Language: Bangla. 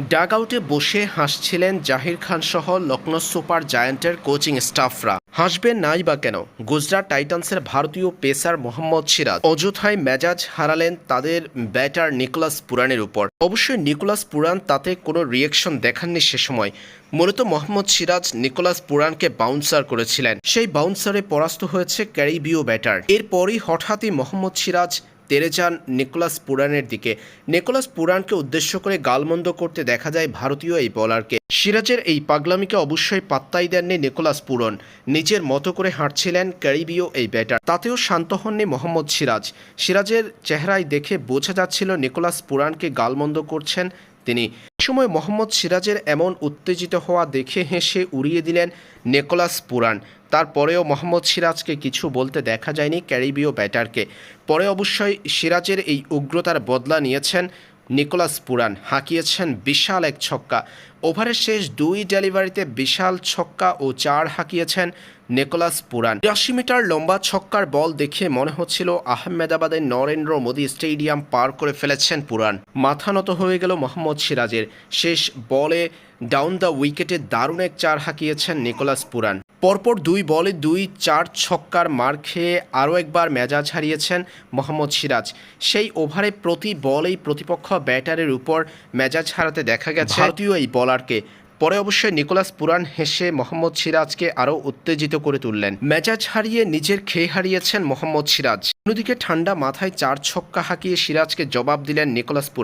ডাগ আউটে বসে হাসছিলেন জাহির খান সহ লখনৌ সুপার জায়ান্টের কোচিং স্টাফরা। হাসবেন নাই বা কেন? গুজরাট টাইটান্সের ভারতীয় পেসার মোহাম্মদ সিরাজ অযথায় মেজাজ হারালেন তাদের ব্যাটার নিকোলাস পুরানের উপর। অবশ্যই নিকোলাস পুরান তাতে কোনো রিয়েকশন দেখাননি সে সময়। মূলত মোহাম্মদ সিরাজ নিকোলাস পুরানকে বাউন্সার করেছিলেন। সেই বাউন্সারে পরাস্ত হয়েছে ক্যারিবীয় ব্যাটার। এরপরই হঠাৎই মোহাম্মদ সিরাজ তেরে যান নিকোলাস পুরানের দিকে। নিকোলাস পুরানকে উদ্দেশ্য করে গালমন্দ করতে দেখা যায় ভারতীয় এই বোলারকে। সিরাজের এই পাগলামিকে অবশ্যই পাত্তাই দেননি নিকোলাস পুরন নিজের মতো করে হাঁটছিলেন ক্যারিবীয় এই ব্যাটার। তাতেও শান্ত হননি মোহাম্মদ সিরাজ। সিরাজের চেহারায় দেখে বোঝা যাচ্ছিল নিকোলাস পুরানকে গালমন্দ করছেন তিনি। সময় মোহাম্মদ সিরাজের এমন উত্তেজিত হওয়া দেখে হেসে উড়িয়ে দিলেন নেকোলাস পুরান। তারপরেও মোহাম্মদ সিরাজকে কিছু বলতে দেখা যায়নি ক্যারিবীয় ব্যাটারকে। পরে অবশ্যই সিরাজের এই উগ্রতার বদলা নিয়েছেন নিকোলাস পুরান। হাঁকিয়েছেন বিশাল এক ছক্কা। ওভারের শেষ দুই ডেলিভারিতে বিশাল ছক্কা ও চার হাঁকিয়েছেন নিকোলাস পুরান। তিরাশি মিটার লম্বা ছক্কার বল দেখে মনে হচ্ছিল আহমেদাবাদের নরেন্দ্র মোদী স্টেডিয়াম পার করে ফেলেছেন পুরান। মাথা নত হয়ে গেল মোহাম্মদ সিরাজের। শেষ বলে ডাউন দ্য উইকেটে দারুণ এক চার হাঁকিয়েছেন নিকোলাস পুরান। পরপর দুই বলে দুই চার ছক্কার মার খেয়ে আরও একবার মেজাজ হারিয়েছেন মোহাম্মদ সিরাজ। সেই ওভারে প্রতি বলেই প্রতিপক্ষ ব্যাটারের উপর মেজাজ হারাতে দেখা গেছে। ভারতীয় এই বলারকে পরে অবশ্যই নিকোলাস পুরাণ হেসে মোহাম্মদ সিরাজকে আরও উত্তেজিত করে তুললেন। মেজাজ হারিয়ে নিজের খেয়ে হারিয়েছেন মোহাম্মদ সিরাজ। অন্যদিকে ঠান্ডা মাথায় চার ছক্কা হাঁকিয়ে সিরাজকে জবাব দিলেন নিকোলাস পুরান